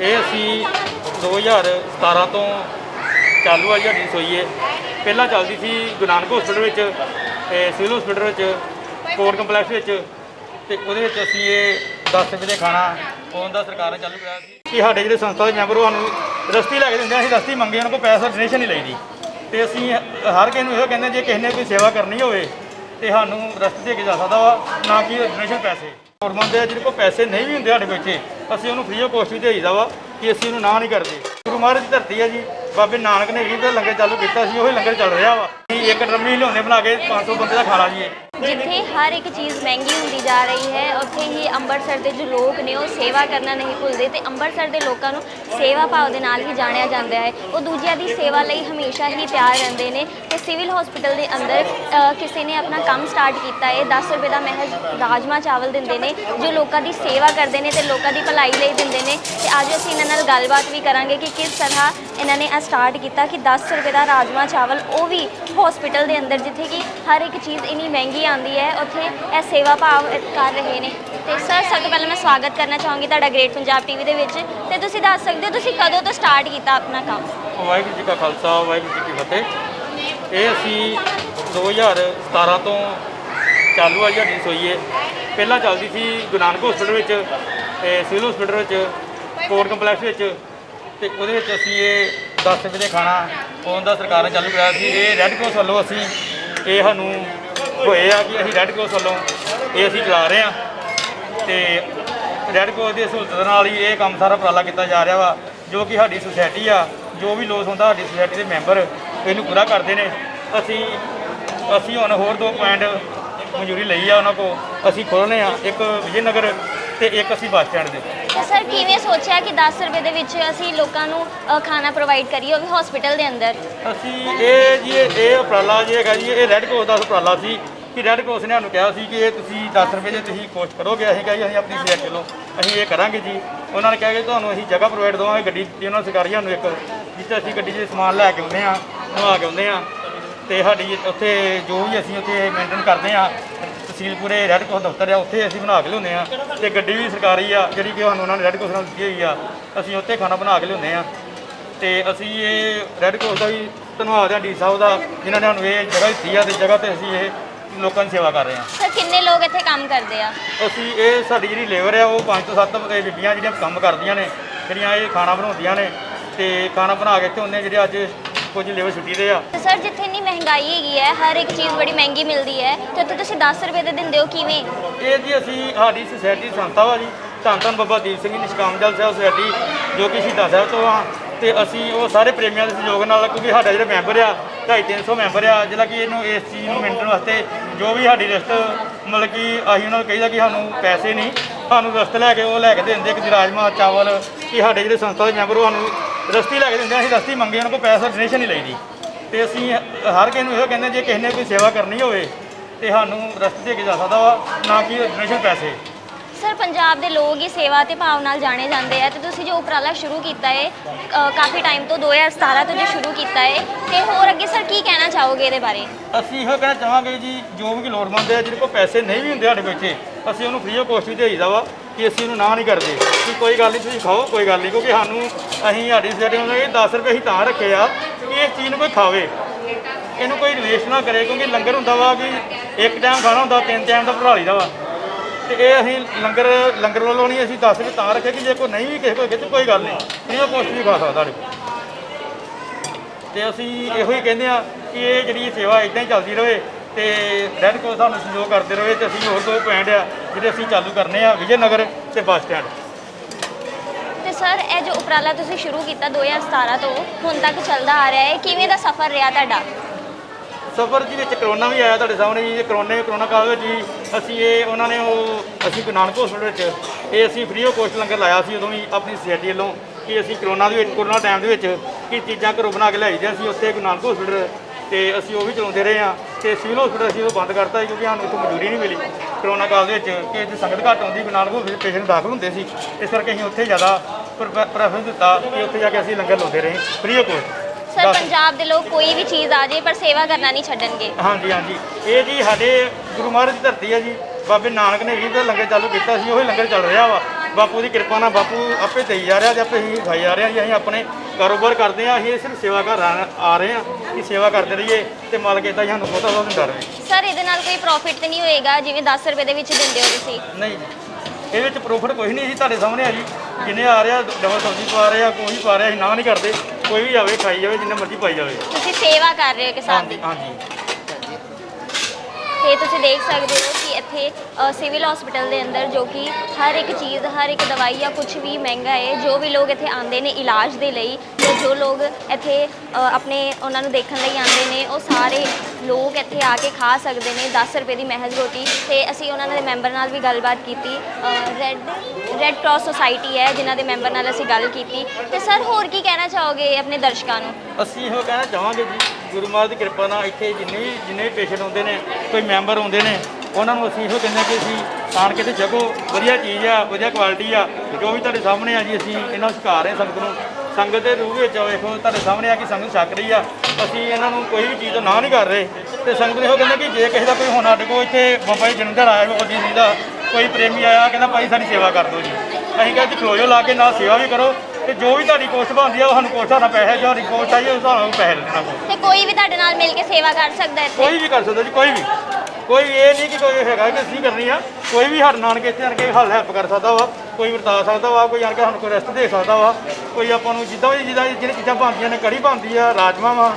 ਇਹ ਅਸੀਂ 2017 ਤੋਂ ਚਾਲੂ ਆ ਸਾਡੀ ਰਸੋਈ ਹੈ ਪਹਿਲਾਂ ਚੱਲਦੀ ਸੀ ਗੁਰੂ ਨਾਨਕ ਹਸਪੀਟਲ ਵਿੱਚ ਤੇ ਸਿਵਲ ਹਸਪੀਟਲ ਵਿੱਚ ਕੋਰਟ ਕੰਪਲੈਕਸ ਵਿੱਚ ਤੇ ਉਹਦੇ ਵਿੱਚ ਅਸੀਂ ਇਹ 10 ਰੁਪਏ ਦੇ ਖਾਣਾ ਫੋਨ ਦਾ ਸਰਕਾਰ ਨੇ ਚਾਲੂ ਕਰਾਇਆ ਸੀ। ਕਿ ਸਾਡੇ ਜਿਹੜੇ ਸੰਸਥਾ ਦੇ ਮੈਂਬਰ, ਉਹ ਸਾਨੂੰ ਰਸਤੀ ਲੈ ਕੇ ਦਿੰਦੇ ਅਸੀਂ ਰਸਤੀ ਮੰਗੇ ਉਹਨਾਂ ਕੋਲ ਪੈਸਾ ਡੋਨੇਸ਼ਨ ਨਹੀਂ ਲਈਦੀ। ਤੇ ਅਸੀਂ ਹਰ ਕਿਸੇ ਨੂੰ ਇਹੋ ਕਹਿੰਦੇ ਜੇ ਕਿਸੇ ਨੇ ਕੋਈ ਸੇਵਾ ਕਰਨੀ ਹੋਵੇ ਤੇ ਸਾਨੂੰ ਰਸਤੇ ਦੇ ਕੇ ਜਾ ਸਕਦਾ ਵਾ, ਨਾ ਕਿ ਡੋਨੇਸ਼ਨ ਪੈਸੇ। ਲੋੜਵੰਦ ਹੈ ਜਿਹਦੇ ਕੋਲ ਪੈਸੇ ਨਹੀਂ ਵੀ ਹੁੰਦੇ ਸਾਡੇ ਕੋਲ ਇੱਥੇ, ਅਸੀਂ ਉਹਨੂੰ ਫ੍ਰੀ ਆਫ ਕੋਸਟ ਵੀ ਦੇਈਦਾ ਵਾ ਕਿ ਅਸੀਂ ਉਹਨੂੰ ਨਾ ਨਹੀਂ ਕਰਦੇ। ਗੁਰੂ ਮਹਾਰਾਜ ਦੀ ਧਰਤੀ ਹੈ ਜੀ, ਬਾਬੇ ਨਾਨਕ ਨੇ ਵੀ ਤਾਂ ਲੰਗਰ ਚਾਲੂ ਕੀਤਾ ਸੀ, ਉਹੀ ਲੰਗਰ ਚੱਲ ਰਿਹਾ ਵਾ। ਅਸੀਂ ਇੱਕ ਡਰਮੀ ਲਿਆਉਂਦੇ ਬਣਾ ਕੇ 500 ਬੰਦੇ ਦਾ ਖਾਣਾ ਜੀ ਇਹ। ਜਿੱਥੇ ਹਰ ਇੱਕ ਚੀਜ਼ ਮਹਿੰਗੀ ਹੁੰਦੀ ਜਾ ਰਹੀ ਹੈ ਉੱਥੇ ਹੀ ਅੰਮ੍ਰਿਤਸਰ ਦੇ ਜੋ ਲੋਕ ਨੇ ਉਹ ਸੇਵਾ ਕਰਨਾ ਨਹੀਂ ਭੁੱਲਦੇ ਤੇ ਅੰਮ੍ਰਿਤਸਰ ਦੇ ਲੋਕਾਂ ਨੂੰ ਸੇਵਾ ਭਾਵ ਦੇ ਨਾਲ ਹੀ ਜਾਣਿਆ ਜਾਂਦਾ ਹੈ। ਉਹ ਦੂਜਿਆਂ ਦੀ ਸੇਵਾ ਲਈ ਹਮੇਸ਼ਾ ਹੀ ਤਿਆਰ ਰਹਿੰਦੇ ਨੇ ਤੇ ਸਿਵਲ ਹਸਪੀਟਲ ਦੇ ਅੰਦਰ ਅ, ਕਿਸੇ ਨੇ ਆਪਣਾ ਕੰਮ ਸਟਾਰਟ ਕੀਤਾ ਹੈ 10 ਰੁਪਏ ਦਾ ਮਹਿਜ਼ ਰਾਜਮਾ ਚਾਵਲ ਦਿੰਦੇ ਨੇ ਜੋ ਲੋਕਾਂ ਦੀ ਸੇਵਾ ਕਰਦੇ ਨੇ ਤੇ ਲੋਕਾਂ ਦੀ ਭਲਾਈ ਲਈ ਦਿੰਦੇ ਨੇ ਤੇ ਅੱਜ ਅਸੀਂ ਇਹਨਾਂ ਨਾਲ ਗੱਲਬਾਤ ਵੀ ਕਰਾਂਗੇ ਕਿ ਕਿਸ ਤਰ੍ਹਾਂ ਇਹਨਾਂ ਨੇ ਇਹ ਸਟਾਰਟ ਕੀਤਾ ਕਿ 10 ਰੁਪਏ ਦਾ ਰਾਜਮਾ ਚਾਵਲ ਉਹ ਵੀ ਹਸਪੀਟਲ ਦੇ ਅੰਦਰ ਜਿੱਥੇ ਕਿ ਹਰ ਇੱਕ ਚੀਜ਼ ਇੰਨੀ ਮਹਿੰਗੀ ਆਉਂਦੀ ਹੈ, ਉੱਥੇ ਇਹ ਸੇਵਾ ਭਾਵ ਕਰ ਰਹੇ ਨੇ। ਤੇ ਸਰ, ਸਭ ਤੋਂ ਪਹਿਲਾਂ ਮੈਂ ਸਵਾਗਤ ਕਰਨਾ ਚਾਹੂੰਗੀ ਤੁਹਾਡਾ ਗ੍ਰੇਟ ਪੰਜਾਬ ਟੀਵੀ ਦੇ ਵਿੱਚ। ਤੇ ਤੁਸੀਂ ਦੱਸ ਸਕਦੇ ਹੋ, ਤੁਸੀਂ ਕਦੋਂ ਤੋਂ ਸਟਾਰਟ ਕੀਤਾ ਆਪਣਾ ਕੰਮ? ਵਾਹਿਗੁਰੂ ਜੀ ਕਾ ਖਾਲਸਾ, ਵਾਹਿਗੁਰੂ ਜੀ ਕੀ ਫਤਿਹ। ਇਹ ਅਸੀਂ 2017 ਤੋਂ ਚਾਲੂ ਆ ਸਾਡੀ ਰਸੋਈ ਪਹਿਲਾਂ ਚੱਲਦੀ ਸੀ ਗੁਰੂ ਨਾਨਕ ਹਸਪੀਟਲ ਵਿੱਚ, ਤੇ ਸਿਵਲ ਹਸਪੀਟਲ ਵਿੱਚ ਕੋਰਟ ਕੰਪਲੈਕਸ ਵਿੱਚ। ਤੇ ਉਹਦੇ ਵਿੱਚ ਅਸੀਂ ਇਹ 10 ਰੁਪਏ ਦੇ ਖਾਣਾ ਫੋਨ ਦਾ ਸਰਕਾਰ ਨੇ ਚਾਲੂ ਕਰਾਇਆ ਸੀ। ਇਹ ਰੈੱਡ ਕ੍ਰਾਸ ਵੱਲੋਂ ਅਸੀਂ ਇਹ ਸਾਨੂੰ ਹੋਏ ਆ ਕਿ ਅਸੀਂ ਰੈੱਡ ਕ੍ਰਾਸ ਵੱਲੋਂ ਇਹ ਅਸੀਂ ਚਲਾ ਰਹੇ ਆ ਤੇ ਰੈੱਡ ਕ੍ਰਾਸ ਦੀ ਸਹੂਲਤ ਨਾਲ ਹੀ ਇਹ ਕੰਮ ਸਾਰਾ ਉਪਰਾਲਾ ਕੀਤਾ ਜਾ ਰਿਹਾ ਵਾ ਜੋ ਕਿ ਸਾਡੀ ਸੁਸਾਇਟੀ ਆ ਜੋ ਵੀ ਲੋਸ ਹੁੰਦਾ ਸਾਡੀ ਸੁਸਾਇਟੀ ਦੇ ਮੈਂਬਰ ਇਹਨੂੰ ਪੂਰਾ ਕਰਦੇ ਨੇ। ਅਸੀਂ ਅਸੀਂ ਹੁਣ ਹੋਰ ਦੋ ਪੁਆਇੰਟ ਮਨਜ਼ੂਰੀ ਲਈ ਆ ਉਹਨਾਂ ਕੋ ਅਸੀਂ ਖੋਲ੍ਹਣੇ ਆ ਇੱਕ ਵਿਜੇ ਨਗਰ ਤੇ ਇੱਕ ਅਸੀਂ ਬੱਸ ਸਟੈਂਡ ਦੇ। ਤੇ ਸਰ ਕਿਵੇਂ ਸੋਚਿਆ ਕਿ 10 ਰੁਪਏ ਦੇ ਵਿੱਚ ਅਸੀਂ ਲੋਕਾਂ ਨੂੰ ਅ, ਖਾਣਾ ਪ੍ਰੋਵਾਈਡ ਕਰੀਏ ਉਹ ਵੀ ਹਸਪੀਟਲ ਦੇ ਅੰਦਰ? ਅਸੀਂ ਇਹ ਜੀ ਇਹ ਇਹ ਉਪਰਾਲਾ ਜੀ ਹੈਗਾ ਜੀ ਇਹ ਰੈੱਡ ਕ੍ਰਾਸ ਦਾ ਉਪਰਾਲਾ ਸੀ। ਕਿ ਰੈੱਡ ਕ੍ਰਾਸ ਨੇ ਸਾਨੂੰ ਕਿਹਾ ਸੀ ਕਿ ਇਹ ਤੁਸੀਂ 10 ਰੁਪਏ ਦੇ ਤੁਸੀਂ ਕੋਸਟ ਕਰੋਗੇ, ਅਸੀਂ ਕਿਹਾ ਜੀ, ਅਸੀਂ ਆਪਣੀ ਸ਼ੇਅਰ ਕਿਲੋ ਅਸੀਂ ਇਹ ਕਰਾਂਗੇ ਜੀ। ਉਹਨਾਂ ਨੇ ਕਿਹਾ ਕਿ ਤੁਹਾਨੂੰ ਅਸੀਂ ਜਗ੍ਹਾ ਪ੍ਰੋਵਾਈਡ ਦਵਾਂਗੇ ਗੱਡੀ ਦੀ, ਉਹਨਾਂ ਨੇ ਸਰਕਾਰੀ ਸਾਨੂੰ ਇੱਕ ਜਿੱਥੇ ਅਸੀਂ ਗੱਡੀ 'ਚ ਸਮਾਨ ਲੈ ਕੇ ਆਉਂਦੇ ਆ ਨਵਾ ਕੇ ਆਉਂਦੇ ਆ ਤੇ ਸਾਡੀ ਉੱਥੇ ਜੋ ਵੀ ਅਸੀਂ ਉੱਥੇ ਮੇਨਟੇਨ ਕਰਦੇ ਆ ਤਹਿਸੀਲਪੁਰੇ ਰੈੱਡ ਕ੍ਰਾਸ ਦਫ਼ਤਰ ਆ, ਉੱਥੇ ਅਸੀਂ ਬਣਾ ਕੇ ਲਿਆਉਂਦੇ ਆ ਤੇ ਗੱਡੀ ਵੀ ਸਰਕਾਰੀ ਆ, ਜਿਹੜੀ ਕਿ ਸਾਨੂੰ ਉਹਨਾਂ ਨੇ ਰੈੱਡ ਕ੍ਰਾਸ ਨਾਲ ਦਿੱਤੀ ਹੋਈ ਆ, ਅਸੀਂ ਉੱਥੇ ਖਾਣਾ ਬਣਾ ਕੇ ਲਿਆਉਂਦੇ ਆ ਤੇ ਅਸੀਂ ਇਹ ਰੈੱਡ ਕ੍ਰਾਸ ਦਾ ਵੀ ਧੰਨਵਾਦ ਹੈ ਡੀ ਸਾਹਿਬ ਦਾ, ਜਿਨ੍ਹਾਂ ਨੇ ਸਾਨੂੰ ਇਹ ਜਗ੍ਹਾ ਦਿੱਤੀ ਆ, ਤੇ ਜਗ੍ਹਾ ਤੇ ਅਸੀਂ ਇਹ ਲੋਕਾਂ ਦੀ ਸੇਵਾ ਕਰ ਰਹੇ ਹਾਂ। ਸਰ ਕਿੰਨੇ ਲੋਕ ਇੱਥੇ ਕੰਮ ਕਰਦੇ ਆ? ਅਸੀਂ ਇਹ ਸਾਡੀ ਜਿਹੜੀ ਲੇਬਰ ਆ ਉਹ ਪੰਜ ਤੋਂ ਸੱਤ ਇਹ ਬੀਬੀਆਂ ਜਿਹੜੀਆਂ ਕੰਮ ਕਰਦੀਆਂ ਨੇ ਜਿਹੜੀਆਂ ਇਹ ਖਾਣਾ ਬਣਾਉਂਦੀਆਂ ਨੇ ਤੇ ਖਾਣਾ ਬਣਾ ਕੇ ਤੇ ਉਹਨੇ ਜਿਹੜੇ ਅੱਜ ਕੁਝ ਲੇਬਰ ਛੁੱਟੀ ਦੇ ਆ। ਤੇ ਸਰ ਜਿੱਥੇ ਇੰਨੀ ਮਹਿੰਗਾਈ ਹੈਗੀ ਹੈ ਹਰ ਇੱਕ ਚੀਜ਼ ਬੜੀ ਮਹਿੰਗੀ ਮਿਲਦੀ ਹੈ ਤੇ ਉੱਥੇ ਤੁਸੀਂ 10 ਰੁਪਏ ਦੇ ਦਿੰਦੇ ਹੋ ਕਿਵੇਂ? ਇਹ ਜੀ ਅਸੀਂ ਸਾਡੀ ਸੁਸਾਇਟੀ ਸੰਸਥਾ ਵਾ ਜੀ ਧੰਨ ਧੰਨ ਬਾਬਾ ਦੀਪ ਸਿੰਘ ਨਿਸ਼ਕਾਮ ਜਲ ਸਾਹਿਬ ਸੁਸਾਇਟੀ ਜੋ ਕਿ ਸ਼ਹੀਦਾਂ ਸਾਹਿਬ ਤੋਂ ਆ। ਤੇ ਅਸੀਂ ਉਹ ਸਾਰੇ ਪ੍ਰੇਮੀਆਂ ਦੇ ਸਹਿਯੋਗ ਨਾਲ ਕਿਉਂਕਿ ਸਾਡਾ ਜਿਹੜੇ ਮੈਂਬਰ ਆ 250 300 ਮੈਂਬਰ ਆ ਜਿਹੜਾ ਕਿ ਇਹਨੂੰ ਇਸ ਚੀਜ਼ ਨੂੰ ਮੇਨਟੇਨ ਵਾਸਤੇ ਜੋ ਵੀ ਸਾਡੀ ਰਿਸ਼ਤ ਮਤਲਬ ਕਿ ਅਸੀਂ ਉਹਨਾਂ ਨੂੰ ਕਹੀਦਾ ਕਿ ਸਾਨੂੰ ਪੈਸੇ ਨਹੀਂ ਸਾਨੂੰ ਰਸਤ ਲੈ ਕੇ ਉਹ ਲੈ ਕੇ ਦੇ ਦਿੰਦੇ ਕਿ ਰਾਜਮਾ ਚਾਵਲ ਕਿ ਸਾਡੇ ਜਿਹੜੇ ਸੰਸਥਾ ਦੇ ਮੈਂਬਰ ਉਹ ਸਾਨੂੰ ਰਸਤੀ ਲੈ ਕੇ ਦਿੰਦੇ ਆ, ਅਸੀਂ ਰਸਤੀ ਮੰਗੇ ਉਹਨਾਂ ਕੋਲ ਪੈਸਾ ਡੋਨੇਸ਼ਨ ਨਹੀਂ ਲਈਦੀ। ਤੇ ਅਸੀਂ ਹਰ ਕਿਸੇ ਨੂੰ ਇਹੋ ਕਹਿੰਦੇ ਜੇ ਕਿਸੇ ਨੇ ਕੋਈ ਸੇਵਾ ਕਰਨੀ ਹੋਵੇ ਤੇ ਸਾਨੂੰ ਰਸਤੇ ਦੇ ਕੇ ਜਾ ਸਕਦਾ ਵਾ ਨਾ ਕਿ ਡੋਨੇਸ਼ਨ ਪੈਸੇ। ਸਰ ਪੰਜਾਬ ਦੇ ਲੋਕ ਹੀ ਸੇਵਾ ਤੇ ਭਾਵ ਨਾਲ ਜਾਣੇ ਜਾਂਦੇ ਆ ਤੇ ਤੁਸੀਂ ਜੋ ਉਪਰਾਲਾ ਸ਼ੁਰੂ ਕੀਤਾ ਹੈ ਅ, ਕਾਫੀ ਟਾਈਮ ਤੋਂ 2017 ਤੋਂ ਜੋ ਸ਼ੁਰੂ ਕੀਤਾ ਹੈ ਤੇ ਹੋਰ ਅੱਗੇ ਸਰ ਕੀ ਕਹਿਣਾ ਚਾਹੋਗੇ ਇਹਦੇ ਬਾਰੇ? ਅਸੀਂ ਇਹੋ ਕਹਿਣਾ ਚਾਹਾਂਗੇ ਜੀ ਜੋ ਵੀ ਲੋੜਵੰਦ ਹੈ ਜਿਹਦੇ ਕੋਲ ਪੈਸੇ ਨਹੀਂ ਵੀ ਹੁੰਦੇ ਸਾਡੇ ਕੋਲ ਇੱਥੇ ਅਸੀਂ ਉਹਨੂੰ ਫ੍ਰੀ ਆਫ ਕੋਸਟ ਵੀ ਦੇਈਦਾ ਵਾ ਕਿ ਅਸੀਂ ਉਹਨੂੰ ਨਾ ਨਹੀਂ ਕਰਦੇ। ਕਿ ਕੋਈ ਗੱਲ ਨਹੀਂ ਤੁਸੀਂ ਖਾਓ ਕੋਈ ਗੱਲ ਨਹੀਂ ਕਿਉਂਕਿ ਸਾਨੂੰ ਅਸੀਂ ਸਾਡੀ ਸੋਸਾਇਟੀ ਨੂੰ ਇਹ 10 ਰੁਪਏ ਅਸੀਂ ਤਾਂ ਰੱਖੇ ਆ ਕਿ ਇਸ ਚੀਜ਼ ਨੂੰ ਕੋਈ ਖਾਵੇ। ਇਹਨੂੰ ਕੋਈ ਵੇਸਟ ਨਾ ਕਰੇ ਕਿਉਂਕਿ ਲੰਗਰ ਹੁੰਦਾ ਵਾ ਕਿ ਇੱਕ ਟਾਈਮ ਖਾਣਾ ਹੁੰਦਾ ਤਿੰਨ ਟਾਈਮ ਦਾ ਭਰਾ ਲਈਦਾ ਵਾ। ਤੇ ਇਹ ਅਸੀਂ ਲੰਗਰ ਲੰਗਰ ਵੱਲੋਂ ਨਹੀਂ, ਅਸੀਂ ਦੱਸ ਕੇ ਤਾਂ ਰੱਖਿਆ ਕਿ ਜੇ ਕੋਈ ਨਹੀਂ ਵੀ ਕਿਸੇ ਕੋਲ ਹੈਗੇ ਕੋਈ ਗੱਲ ਨਹੀਂ। ਫ੍ਰੀ ਆਫ ਕੋਸਟ ਵੀ ਖਾ ਸਕਦਾ ਸਾਡੇ ਕੋਲ। ਤੇ ਅਸੀਂ ਇਹੋ ਹੀ ਕਹਿੰਦੇ ਆ ਕਿ ਇਹ ਜਿਹੜੀ ਸੇਵਾ ਇਦਾਂ ਹੀ ਚੱਲਦੀ ਰਹੇ ਤੇ ਰੈੱਡ ਕ੍ਰਾਸ ਸਾਨੂੰ ਸਹਿਯੋਗ ਕਰਦੇ ਰਹੇ ਤੇ ਅਸੀਂ ਹੋਰ ਦੋ ਪੁਆਇੰਟ ਆ ਜਿਹੜੇ ਅਸੀਂ ਚਾਲੂ ਕਰਨੇ ਆ ਵਿਜੇ ਨਗਰ ਤੇ ਬੱਸ ਸਟੈਂਡ। ਤੇ ਸਰ, ਇਹ ਜੋ ਉਪਰਾਲਾ ਤੁਸੀਂ ਸ਼ੁਰੂ ਕੀਤਾ 2017 ਤੋਂ, ਹੁਣ ਤੱਕ ਚੱਲਦਾ ਆ ਰਿਹਾ ਹੈ, ਕਿਵੇਂ ਦਾ ਸਫ਼ਰ ਰਿਹਾ ਤੁਹਾਡਾ? ਸਫਰ ਜੀ ਵਿੱਚ ਕਰੋਨਾ ਵੀ ਆਇਆ ਤੁਹਾਡੇ ਸਾਹਮਣੇ ਜੀ ਕਰੋਨੇ ਕਰੋਨਾ ਕਾਲ ਵਿੱਚ ਜੀ, ਅਸੀਂ ਇਹ, ਉਹਨਾਂ ਨੇ ਉਹ, ਅਸੀਂ ਗੁਰੂ ਨਾਨਕ ਹਸਪੀਟਲ ਵਿੱਚ, ਇਹ ਅਸੀਂ ਫ੍ਰੀ ਆਫ ਕੋਸਟ ਲੰਗਰ ਲਾਇਆ ਸੀ ਉਦੋਂ ਵੀ ਆਪਣੀ ਸੁਸਾਇਟੀ ਵੱਲੋਂ ਕਿ ਅਸੀਂ ਕਰੋਨਾ ਦੇ ਵਿੱਚ ਕਰੋਨਾ ਟਾਈਮ ਦੇ ਵਿੱਚ ਕੀ ਚੀਜ਼ਾਂ ਘਰੋਂ ਬਣਾ ਕੇ ਲਿਆਈ ਦੀਆਂ ਅਸੀਂ ਉੱਥੇ ਗੁਰੂ ਨਾਨਕ ਹਸਪੀਟਲ ਤੇ ਅਸੀਂ ਉਹ ਵੀ ਚਲਾਉਂਦੇ ਰਹੇ ਹਾਂ ਤੇ ਸਿਵਲ ਹਸਪੀਟਲ ਅਸੀਂ ਉਹ ਬੰਦ ਕਰਤਾ ਕਿਉਂਕਿ ਸਾਨੂੰ ਇੱਥੋਂ ਮਜ਼ਦੂਰੀ ਨਹੀਂ ਮਿਲੀ ਕਰੋਨਾ ਕਾਲ ਦੇ ਵਿੱਚ ਕਿ ਇੱਥੇ ਸੰਗਤ ਘੱਟ ਆਉਂਦੀ, ਗੁਰੂ ਨਾਨਕ ਹਸਪੀਟਲ ਪੇਸ਼ੈਂਟ ਦਾਖਲ ਹੁੰਦੇ ਸੀ। ਇਸ ਕਰਕੇ ਅਸੀਂ ਉੱਥੇ ਜ਼ਿਆਦਾ ਪ੍ਰੈਫਰੈਂਸ ਦਿੱਤਾ ਕਿ ਉੱਥੇ ਜਾ ਕੇ ਅਸੀਂ ਲੰਗਰ ਲਾਉਂਦੇ ਰਹੇ free of cost sir Punjab ਦੇ ਲੋਕ ਕੋਈ ਵੀ ਚੀਜ਼ ਆ ਜਾਏ ਪਰ ਸੇਵਾ ਕਰਨਾ ਨਹੀਂ ਛੱਡਣਗੇ। ਹਾਂਜੀ ਹਾਂਜੀ। ਇਹ ਜੀ ਸਾਡੇ ਗੁਰੂ ਮਹਾਰਾਜ ਦੀ ਧਰਤੀ ਹੈ ਜੀ। ਬਾਬੇ ਨਾਨਕ ਨੇ ਵੀ ਤਾਂ ਲੰਗਰ ਚਾਲੂ ਕੀਤਾ ਸੀ ਉਹੀ ਲੰਗਰ ਚੱਲ ਰਿਹਾ ਵਾ। ਬਾਪੂ ਦੀ ਕਿਰਪਾ ਨਾਲ ਬਾਪੂ ਆਪੇ ਦੇਈ ਜਾ ਰਿਹਾ ਤੇ ਆਪੇ ਹੀ ਖਾਈ ਜਾ ਰਿਹਾ ਜੀ। ਅਸੀਂ ਆਪਣੇ ਕਾਰੋਬਾਰ ਕਰਦੇ ਆ ਅਸੀਂ ਸਿਰਫ ਸੇਵਾ ਕਰ ਆ ਆ ਰਹੇ ਆ ਕਿ ਸੇਵਾ ਕਰਦੇ ਰਹੀਏ ਤੇ ਮਾਲਕ ਇਦਾਂ ਹੀ ਸਾਨੂੰ ਬਹੁਤਾ ਬਹੁਤ ਦਿੰਦਾ ਰਹੇ ਸਰ ਇਹਦੇ ਨਾਲ ਕੋਈ ਪ੍ਰੋਫਿਟ ਤੇ ਨਹੀਂ ਹੋਏਗਾ ਜਿਵੇਂ 10 ਰੁਪਏ ਦੇ ਵਿੱਚ ਦਿੰਦੇ ਹੋ ਤੁਸੀਂ। ਨਹੀਂ ਇਹਦੇ ਵਿੱਚ ਪ੍ਰੋਫਿਟ ਕੁਝ ਨਹੀਂ ਜੀ ਤੁਹਾਡੇ ਸਾਹਮਣੇ ਆ ਜੀ। ਜਿੰਨੇ ਆ ਰਿਹਾ ਡਬਲ ਸਬਜ਼ੀ ਪਾ ਰਹੇ ਕੋਈ ਪਾ ਰਿਹਾ ਅਸੀਂ ਨਾ ਨਹੀਂ ਕਰਦੇ। ਕੋਈ ਵੀ ਆਵੇ ਖਾਈ ਜਾਵੇ ਜਿੰਨਾ ਮਰਜ਼ੀ ਪਾਈ ਜਾਵੇ। ਤੁਸੀਂ ਸੇਵਾ ਕਰ ਰਹੇ ਹੋ ਕਿਸਾਨ ਦੀ। ਹਾਂਜੀ। ਤੇ ਤੁਸੀਂ ਦੇਖ ਸਕਦੇ ਹੋ ਕਿ ਇੱਥੇ ਅ, ਸਿਵਲ ਹਸਪੀਟਲ ਦੇ ਅੰਦਰ ਜੋ ਕਿ ਹਰ ਇੱਕ ਚੀਜ਼ ਹਰ ਇੱਕ ਦਵਾਈ ਜਾਂ ਕੁਝ ਵੀ ਮਹਿੰਗਾ ਹੈ ਜੋ ਵੀ ਲੋਕ ਇੱਥੇ ਆਉਂਦੇ ਨੇ ਇਲਾਜ ਦੇ ਲਈ ਜਾਂ ਜੋ ਲੋਕ ਇੱਥੇ ਅ, ਆਪਣੇ ਉਹਨਾਂ ਨੂੰ ਦੇਖਣ ਲਈ ਆਉਂਦੇ ਨੇ ਉਹ ਸਾਰੇ ਲੋਕ ਇੱਥੇ ਆ ਕੇ ਖਾ ਸਕਦੇ ਨੇ 10 ਰੁਪਏ ਦੀ ਮਹਿਜ਼ ਰੋਟੀ ਤੇ ਅਸੀਂ ਉਹਨਾਂ ਦੇ ਮੈਂਬਰ ਨਾਲ ਵੀ ਗੱਲਬਾਤ ਕੀਤੀ। ਰੈੱਡ ਰੈੱਡ ਕਰਾਸ ਸੁਸਾਇਟੀ ਹੈ, ਜਿਨ੍ਹਾਂ ਦੇ ਮੈਂਬਰ ਨਾਲ ਅਸੀਂ ਗੱਲ ਕੀਤੀ। ਤੇ ਸਰ, ਹੋਰ ਕੀ ਕਹਿਣਾ ਚਾਹੋਗੇ ਆਪਣੇ ਦਰਸ਼ਕਾਂ ਨੂੰ? ਅਸੀਂ ਇਹੋ ਕਹਿਣਾ ਚਾਹਾਂਗੇ ਜੀ, ਗੁਰੂ ਮਹਾਰਾਜ ਦੀ ਕਿਰਪਾ ਨਾਲ ਇੱਥੇ ਜਿੰਨੇ ਵੀ ਜਿੰਨੇ ਵੀ ਪੇਸ਼ੈਂਟ ਆਉਂਦੇ ਨੇ, ਕੋਈ ਮੈਂਬਰ ਆਉਂਦੇ ਨੇ, ਉਹਨਾਂ ਨੂੰ ਅਸੀਂ ਇਹੋ ਕਹਿੰਦੇ ਕਿ ਅਸੀਂ ਆਣ ਕੇ ਤੇ ਜਗੋ, ਵਧੀਆ ਚੀਜ਼ ਆ, ਵਧੀਆ ਕੁਆਲਿਟੀ ਆ, ਜੋ ਵੀ ਤੁਹਾਡੇ ਸਾਹਮਣੇ ਆ ਜੀ, ਅਸੀਂ ਇਹਨਾਂ ਨੂੰ ਸਿਖਾ ਰਹੇ ਹਾਂ ਸੰਗਤ ਨੂੰ। ਸੰਗਤ ਦੇ ਰੂਹ ਵਿੱਚ ਵੇਖੋ, ਤੁਹਾਡੇ ਸਾਹਮਣੇ ਆ ਕਿ ਸੰਗਤ ਛਕ ਰਹੀ ਆ ਅਸੀਂ ਇਹਨਾਂ ਨੂੰ ਕੋਈ ਵੀ ਚੀਜ਼ ਨਾ ਨਹੀਂ ਕਰ ਰਹੇ। ਤੇ ਸੰਗਤ ਨੂੰ ਇਹੋ ਕਹਿੰਦੇ ਕਿ ਜੇ ਕਿਸੇ ਦਾ ਕੋਈ ਹੁਣ ਸਾਡੇ ਕੋਲ ਇੱਥੇ ਬਾਬਾ ਜੀ ਆਇਆ ਬਾਬਾ ਜੀ ਦਾ ਕੋਈ ਪ੍ਰੇਮੀ ਆਇਆ ਕਹਿੰਦਾ ਭਾਈ ਸਾਡੀ ਸੇਵਾ ਕਰ ਦਿਓ ਜੀ। ਅਸੀਂ ਕਹਿੰਦੇ ਜੀ ਖਲੋਜੋ ਲਾ ਕੇ ਨਾਲ ਸੇਵਾ ਵੀ ਕਰੋ ਤੇ ਜੋ ਵੀ ਤੁਹਾਡੀ ਕੋਸ਼ਟ ਬਣਦੀ ਆ ਉਹ ਸਾਨੂੰ ਕੋਸ਼ਟ ਦਾ ਪੈਸੇ ਜੋ ਰਿਪੋਰਟ ਆਈ ਉਸ ਹਿਸਾਬ ਨਾਲ ਪੈਸੇ ਲੈਣਾ ਕੋਲ ਤੇ ਕੋਈ ਵੀ ਤੁਹਾਡੇ ਨਾਲ ਮਿਲ ਕੇ ਸੇਵਾ ਕਰ ਸਕਦਾ ਇੱਥੇ? ਕੋਈ ਵੀ ਕਰ ਸਕਦਾ ਜੀ ਕੋਈ ਵੀ। ਕੋਈ ਇਹ ਨਹੀਂ ਕਿ ਕੋਈ ਹੈਗਾ ਕਿ ਅਸੀਂ ਕਰਨੀ ਆ। ਕੋਈ ਵੀ ਸਾਡੇ ਨਾਲ ਕੇ ਇੱਥੇ ਆਣ ਕੇ ਹੱਲ ਹੈਲਪ ਕਰ ਸਕਦਾ ਵਾ ਕੋਈ ਵਰਤਾ ਸਕਦਾ ਵਾ ਕੋਈ ਆਣ ਕੇ ਸਾਨੂੰ ਕੋਈ ਰੈਸਟ ਦੇ ਸਕਦਾ ਵਾ ਕੋਈ ਆਪਾਂ ਨੂੰ ਜਿੱਦਾਂ ਵੀ ਜਿੱਦਾਂ ਜਿਹੜੀਆਂ ਚੀਜ਼ਾਂ ਬਣਦੀਆਂ ਨੇ ਕੜੀ ਬਣਦੀ ਆ ਰਾਜਮਾ ਵਾ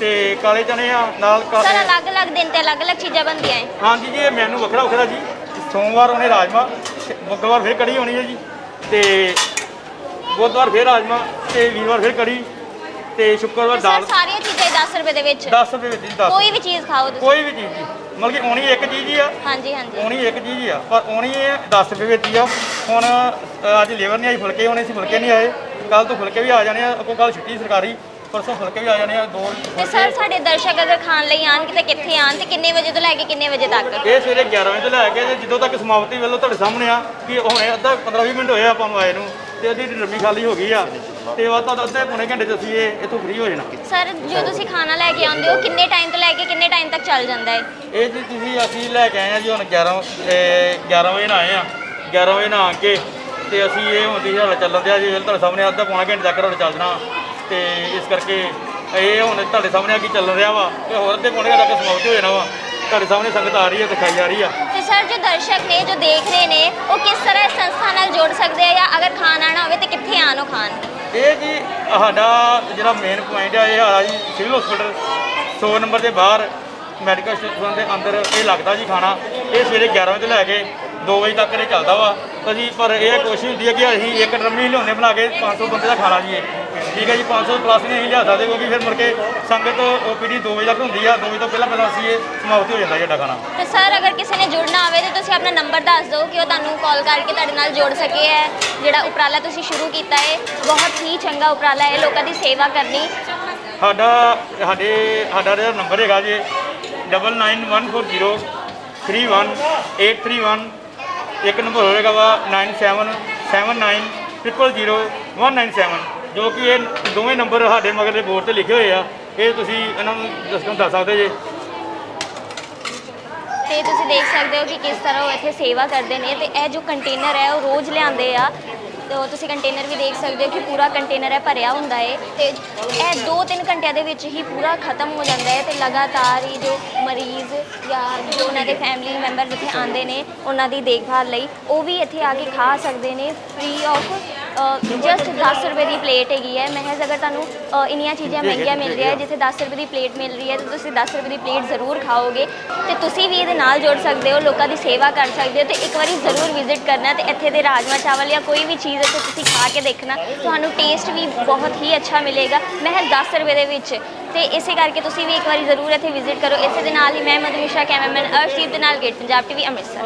ਤੇ ਕਾਲੇ ਚਨੇ ਆ ਨਾਲ ਸਰ ਅਲੱਗ-ਅਲੱਗ ਦਿਨ ਤੇ ਅਲੱਗ-ਅਲੱਗ ਚੀਜ਼ਾਂ ਬਣਦੀਆਂ ਹੈ ਹਾਂਜੀ ਜੀ ਇਹ ਮੈਨੂ ਵੱਖਰਾ ਵੱਖਰਾ ਜੀ। ਸੋਮਵਾਰ ਉਹਨੇ ਰਾਜਮਾ ਮੰਗਲਵਾਰ ਫਿਰ ਕੜੀ ਹੋਣੀ ਹੈ ਜੀ ਤੇ ਬੁੱਧਵਾਰ ਫਿਰ ਰਾਜਮਾ ਤੇ ਵੀਰਵਾਰ ਫਿਰ ਕੜੀ ਤੇ ਸ਼ੁੱਕਰਵਾਰ ਸਰ ਦਾਲ। ਸਾਰੀਆਂ ਚੀਜ਼ਾਂ 10 ਰੁਪਏ ਦੇ ਵਿੱਚ? 10 ਰੁਪਏ ਵਿੱਚ ਜੀ 10 ਕੋਈ ਵੀ ਚੀਜ਼ ਖਾਓ ਤੁਸੀਂ। ਕੋਈ ਵੀ ਚੀਜ਼ ਜੀ। ਮਤਲਬ ਕਿ ਆਉਣੀ ਇੱਕ ਚੀਜ਼ ਹੀ ਆ। ਹਾਂਜੀ ਹਾਂਜੀ। ਆਉਣੀ ਇੱਕ ਚੀਜ਼ ਹੀ ਆ। ਪਰ ਆਉਣੀ ਇਹ 10 ਰੁਪਏ ਵਿੱਚ ਹੀ ਆ। ਹੁਣ ਅ, ਅੱਜ ਲੇਬਰ ਨਹੀਂ ਆਈ ਫੁਲਕੇ ਹੋਣੇ ਸੀ ਫੁਲਕੇ ਨਹੀਂ ਆਏ। ਕੱਲ ਤੋਂ ਫੁਲਕੇ ਵੀ ਆ ਜਾਣੇ ਆ ਕੋਈ ਕੱਲ ਛੁੱਟੀ ਸਰਕਾਰੀ ਪਰਸੋਂ ਫੁਲਕੇ ਵੀ ਆ ਜਾਣੇ ਆ ਦੋ ਤੇ ਸਰ ਸਾਡੇ ਦਰਸ਼ਕ ਅਗਰ ਖਾਣ ਲਈ ਆਣ ਕਿਤੇ ਕਿੱਥੇ ਆਣ ਤੇ ਕਿੰਨੇ ਵਜੇ ਤੋਂ ਲੈ ਕੇ ਕਿੰਨੇ ਵਜੇ ਤੱਕ? ਇਹ ਸਵੇਰੇ 11 ਵਜੇ ਤੋਂ ਲੈ ਕੇ ਤੇ ਜਦੋਂ ਤੱਕ ਸਮਾਪਤੀ ਵੱਲੋਂ ਤੁਹਾਡੇ ਸਾਹਮਣੇ ਆ ਕਿ ਹੁਣੇ ਅੱਧਾ 15-20 ਮਿੰਟ ਹੋਏ ਆ ਆਪਾਂ ਨੂੰ ਆਏ ਨੂੰ ਤੇ ਅੱਧੀ ਡਰਮੀ ਖਾਲੀ ਹੋ ਗਈ ਆ। ਤੇ ਉਹ ਤਾਂ ਅੱਧੇ ਪੌਣੇ ਘੰਟੇ ਚ ਅਸੀਂ ਇਹ ਇੱਥੋਂ ਫ੍ਰੀ ਹੋ ਜਾਣਾ। ਸਰ ਜੋ ਤੁਸੀਂ ਖਾਣਾ ਲੈ ਕੇ ਆਉਂਦੇ ਹੋ ਕਿੰਨੇ ਟਾਈਮ ਤੋਂ ਲੈ ਕੇ ਕਿੰਨੇ ਟਾਈਮ ਤੱਕ ਚੱਲ ਜਾਂਦਾ ਹੈ? ਇਹ ਜੀ ਤੁਸੀਂ ਅਸੀਂ ਲੈ ਕੇ ਆਏ ਆ ਜੀ ਹੁਣ 11 ਇਹ 11 ਵਜੇ ਨਾਲ ਆਏ ਆ। 11 ਵਜੇ ਨਾਲ ਆ ਕੇ ਤੇ ਅਸੀਂ ਇਹ ਹੁਣ ਦੀ ਹਾਲ ਚੱਲਣ ਦਿਆ ਜੀ ਤੁਹਾਡੇ ਸਾਹਮਣੇ ਅੱਧਾ ਪੌਣਾ ਘੰਟੇ ਤੱਕ ਹਾਲ ਚੱਲ ਜਾਣਾ। ਤੇ ਇਸ ਕਰਕੇ ਇਹ ਹੁਣ ਤੁਹਾਡੇ ਸਾਹਮਣੇ ਆ ਕੀ ਚੱਲ ਰਿਹਾ ਵਾ ਤੇ ਹੋਰ ਅੱਧੇ ਪੌਣੇ ਘੰਟੇ ਤੱਕ ਸਮਾਪਤ ਹੋ ਜਾਣਾ ਵਾ। ਤੁਹਾਡੇ ਸਾਹਮਣੇ ਸੰਗਤ ਆ ਰਹੀ ਹੈ ਤੇ ਖਾਈ ਜਾ ਰਹੀ ਆ। ਸਰ, ਜੋ ਦਰਸ਼ਕ ਨੇ, ਜੋ ਦੇਖ ਰਹੇ ਨੇ, ਉਹ ਕਿਸ ਤਰ੍ਹਾਂ ਇਸ ਸੰਸਥਾ ਨਾਲ ਜੁੜ ਸਕਦੇ ਆ ਜਾਂ ਅਗਰ ਖਾਣ ਆਣਾ ਹੋਵੇ ਤੇ ਕਿੱਥੇ ਆਣ ਉਹ ਖਾਣ? ਇਹ ਜੀ, ਸਾਡਾ ਜਿਹੜਾ ਮੇਨ ਪੁਆਇੰਟ ਆ, ਇਹ ਆ ਜੀ ਸਿਵਲ ਹਸਪੀਟਲ 100 ਨੰਬਰ ਦੇ ਬਾਹਰ ਮੈਡੀਕਲ ਸਟੇਸ਼ਨ ਦੇ ਅੰਦਰ ਇਹ ਲੱਗਦਾ ਜੀ ਖਾਣਾ। ਇਹ ਸਵੇਰੇ 11 ਵਜੇ ਤੋਂ ਲੈ ਕੇ 2 ਵਜੇ ਤੱਕ ਇਹ ਚੱਲਦਾ ਵਾ। ਅਸੀਂ, ਪਰ ਇਹ ਕੋਸ਼ਿਸ਼ ਹੁੰਦੀ ਹੈ ਕਿ ਅਸੀਂ ਇੱਕ ਡਰਮੀ ਲਿਆਉਂਦੇ ਬਣਾ ਕੇ 500 ਬੰਦੇ ਦਾ ਖਾਣਾ ਜੀ ਇਹ। ਠੀਕ ਹੈ ਜੀ 500 ਪਲੱਸ ਨਹੀਂ ਅਸੀਂ ਲਿਆ ਸਕਦੇ ਕਿਉਂਕਿ ਫਿਰ ਮੁੜ ਕੇ ਸੰਗਤ ਓਪੀਡੀ 2 ਵਜੇ ਤੱਕ ਹੁੰਦੀ ਆ 2 ਵਜੇ ਤੋਂ ਪਹਿਲਾਂ ਪਹਿਲਾਂ ਅਸੀਂ ਇਹ ਸਮਾਪਤ ਹੋ ਜਾਂਦਾ ਸਾਡਾ ਖਾਣਾ। ਤੇ ਸਰ ਅਗਰ ਕਿਸੇ ਨੇ ਜੁੜਨਾ ਹੋਵੇ ਤੇ ਤੁਸੀਂ ਆਪਣਾ ਨੰਬਰ ਦੱਸ ਦਿਓ ਕਿ ਉਹ ਤੁਹਾਨੂੰ ਕਾਲ ਕਰਕੇ ਤੁਹਾਡੇ ਨਾਲ ਜੁੜ ਸਕੇ ਹੈ। ਜਿਹੜਾ ਉਪਰਾਲਾ ਤੁਸੀਂ ਸ਼ੁਰੂ ਕੀਤਾ ਹੈ ਬਹੁਤ ਹੀ ਚੰਗਾ ਉਪਰਾਲਾ ਹੈ ਲੋਕਾਂ ਦੀ ਸੇਵਾ ਕਰਨੀ। ਸਾਡਾ ਸਾਡੇ ਸਾਡਾ ਜਿਹੜਾ ਨੰਬਰ ਹੈਗਾ ਜੀ 99140 31831 ਇੱਕ ਨੰਬਰ ਹੋਵੇਗਾ ਵਾ 9779000197 ਜੋ ਕਿ ਇਹ ਦੋਵੇਂ ਨੰਬਰ ਸਾਡੇ ਮਗਰ ਦੇ ਬੋਰਡ ਤੇ ਲਿਖੇ ਹੋਏ ਆ। ਇਹ ਤੁਸੀਂ ਇਹਨਾਂ ਨੂੰ ਦੱਸ ਦੱਸ ਸਕਦੇ ਜੇ? ਤੇ ਤੁਸੀਂ ਦੇਖ ਸਕਦੇ ਹੋ ਕਿ ਕਿਸ ਤਰ੍ਹਾਂ ਉਹ ਇੱਥੇ ਸੇਵਾ ਕਰਦੇ ਨੇ ਤੇ ਇਹ ਜੋ ਕੰਟੇਨਰ ਹੈ, ਉਹ ਰੋਜ਼ ਲਿਆਉਂਦੇ ਆ। ਤੇ ਉਹ ਤੁਸੀਂ ਕੰਟੇਨਰ ਵੀ ਦੇਖ ਸਕਦੇ ਹੋ ਕਿ ਪੂਰਾ ਕੰਟੇਨਰ ਹੈ, ਭਰਿਆ ਹੁੰਦਾ ਹੈ ਤੇ ਇਹ 2-3 ਘੰਟਿਆਂ ਦੇ ਵਿੱਚ ਹੀ ਪੂਰਾ ਖਤਮ ਹੋ ਜਾਂਦਾ ਹੈ ਤੇ ਲਗਾਤਾਰ ਹੀ ਜੋ ਮਰੀਜ਼ ਜਾਂ ਜੋ ਉਹਨਾਂ ਦੇ ਫੈਮਿਲੀ ਮੈਂਬਰ ਜਿੱਥੇ ਆਉਂਦੇ ਨੇ, ਉਹਨਾਂ ਦੀ ਦੇਖਭਾਲ ਲਈ, ਉਹ ਵੀ ਇੱਥੇ ਆ ਕੇ ਖਾ ਸਕਦੇ ਨੇ ਫ੍ਰੀ ਆਫ ਜਸਟ 10 ਰੁਪਏ ਦੀ ਪਲੇਟ ਹੈਗੀ ਹੈ। ਮਹਿਜ਼ ਅਗਰ ਤੁਹਾਨੂੰ ਅ, ਇੰਨੀਆਂ ਚੀਜ਼ਾਂ ਮਹਿੰਗੀਆਂ ਮਿਲ ਰਹੀਆਂ ਜਿੱਥੇ 10 ਰੁਪਏ ਦੀ ਪਲੇਟ ਮਿਲ ਰਹੀ ਹੈ ਤਾਂ ਤੁਸੀਂ 10 ਰੁਪਏ ਦੀ ਪਲੇਟ ਜ਼ਰੂਰ ਖਾਓਗੇ ਤੇ ਤੁਸੀਂ ਵੀ ਇਹਦੇ ਨਾਲ ਜੁੜ ਸਕਦੇ ਹੋ ਲੋਕਾਂ ਦੀ ਸੇਵਾ ਕਰ ਸਕਦੇ ਹੋ ਤੇ ਇੱਕ ਵਾਰੀ ਜ਼ਰੂਰ ਵਿਜ਼ਿਟ ਕਰਨਾ ਤੇ ਇੱਥੇ ਦੇ ਰਾਜਮਾ ਚਾਵਲ ਜਾਂ ਕੋਈ ਵੀ ਚੀਜ਼ ਇੱਥੇ ਤੁਸੀਂ ਖਾ ਕੇ ਦੇਖਣਾ ਤੁਹਾਨੂੰ ਟੇਸਟ ਵੀ ਬਹੁਤ ਹੀ ਅੱਛਾ ਮਿਲੇਗਾ। ਮਹਿਜ਼ 10 ਰੁਪਏ ਦੇ ਵਿੱਚ। ਤੇ ਇਸੇ ਕਰਕੇ ਤੁਸੀਂ ਵੀ ਇੱਕ ਵਾਰੀ ਜ਼ਰੂਰ ਇੱਥੇ ਵਿਜ਼ਿਟ ਕਰੋ। ਇਸੇ ਦੇ ਨਾਲ ਹੀ ਮੈਂ ਮਧੂ ਮਿਸ਼ਰਾ ਕੈਮਰਾਮੈਨ ਅਰਸ਼ਦੀਪ ਦੇ ਨਾਲ ਗੇਟ ਪੰਜਾਬ ਟੀਵੀ ਅੰਮ੍ਰਿਤਸਰ।